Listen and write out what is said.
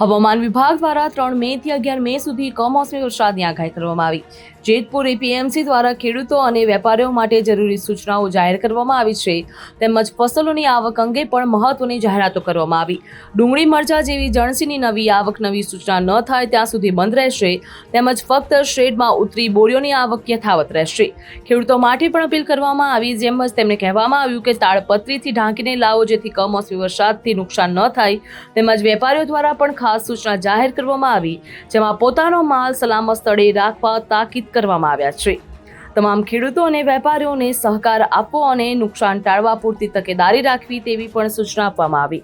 હવામાન વિભાગ દ્વારા ત્રણ મે થી અગિયાર મે સુધી કમોસમી વરસાદની આગાહી કરવામાં આવી. જેતપુર એપીએમસી દ્વારા ખેડૂતો અને વેપારીઓ માટે જરૂરી સૂચનાઓ જાહેર કરવામાં આવી છે. તેમજ ફસલોની આવક અંગે પણ મહત્વની જાહેરાતો કરવામાં આવી. ડુંગળી, મરચા જેવી જણસીની નવી આવક નવી સૂચના ન થાય ત્યાં સુધી બંધ રહેશે. તેમજ ફક્ત શેડમાં ઉતરી બોરીઓની આવક યથાવત રહેશે. ખેડૂતો માટે પણ અપીલ કરવામાં આવી, જેમ જ તેમને કહેવામાં આવ્યું કે તાળપત્રીથી ઢાંકીને લાવો જેથી કમોસમી વરસાદથી નુકસાન ન થાય. તેમજ વેપારીઓ દ્વારા પણ ખાસ સૂચના જાહેર કરવામાં આવી, જેમાં પોતાનો માલ સલામત સ્થળે રાખવા તાકીદ કરવામાં આવ્યા છે. તમામ ખેડૂતો અને વેપારીઓને સહકાર આપવો અને નુકસાન ટાળવા પૂરતી તકેદારી રાખવી તેવી પણ સૂચના આપવામાં આવી.